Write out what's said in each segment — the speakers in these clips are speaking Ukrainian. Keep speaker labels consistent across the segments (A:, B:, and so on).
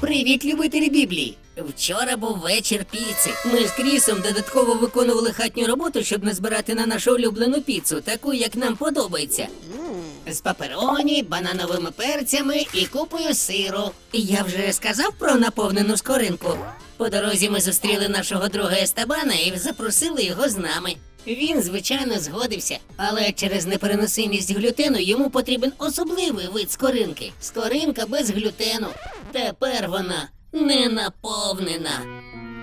A: Привіт, любителі Біблії! Вчора був вечір піци. Ми з Крісом додатково виконували хатню роботу, щоб назбирати на нашу улюблену піцу, таку, як нам подобається. З папероні, банановими перцями і купою сиру. Я вже сказав про наповнену скоринку. По дорозі ми зустріли нашого друга Естабана і запросили його з нами. Він, звичайно, згодився, але через непереносимість глютену йому потрібен особливий вид скоринки. Скоринка без глютену. Тепер вона не наповнена.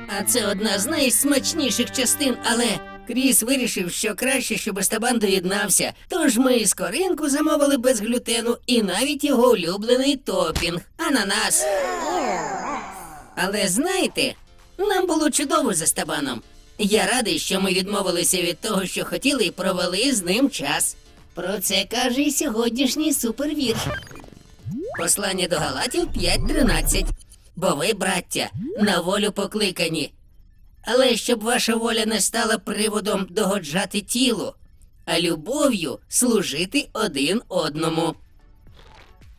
A: А це одна з найсмачніших частин, але Кріс вирішив, що краще, щоб Естабан доєднався. Тож ми скоринку замовили без глютену і навіть його улюблений топінг ананас. Але знаєте, нам було чудово з Естабаном. Я радий, що ми відмовилися від того, що хотіли, і провели з ним час. Про це каже і сьогоднішній супервірш. Послання до Галатів 5.13. Бо ви, браття, на волю покликані. Але щоб ваша воля не стала приводом догоджати тілу, а любов'ю служити один одному.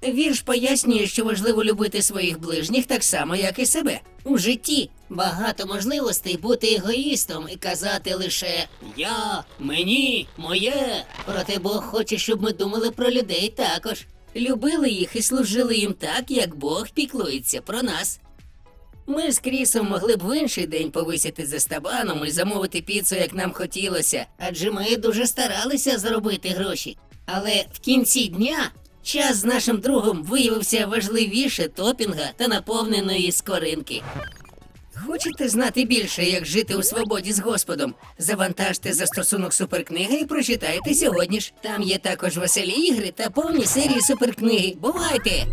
A: Вірш пояснює, що важливо любити своїх ближніх так само, як і себе. У житті багато можливостей бути егоїстом і казати лише Я, мені, моє. Проте Бог хоче, щоб ми думали про людей також. Любили їх і служили їм так, як Бог піклується про нас. Ми з Крісом могли б в інший день повисіти за стабаном і замовити піцу, як нам хотілося, адже ми дуже старалися заробити гроші. Але в кінці дня час з нашим другом виявився важливіше топінга та наповненої скоринки. Хочете знати більше, як жити у свободі з Господом? Завантажте застосунок суперкниги і прочитайте сьогодні ж. Там є також веселі ігри та повні серії суперкниги. Бувайте!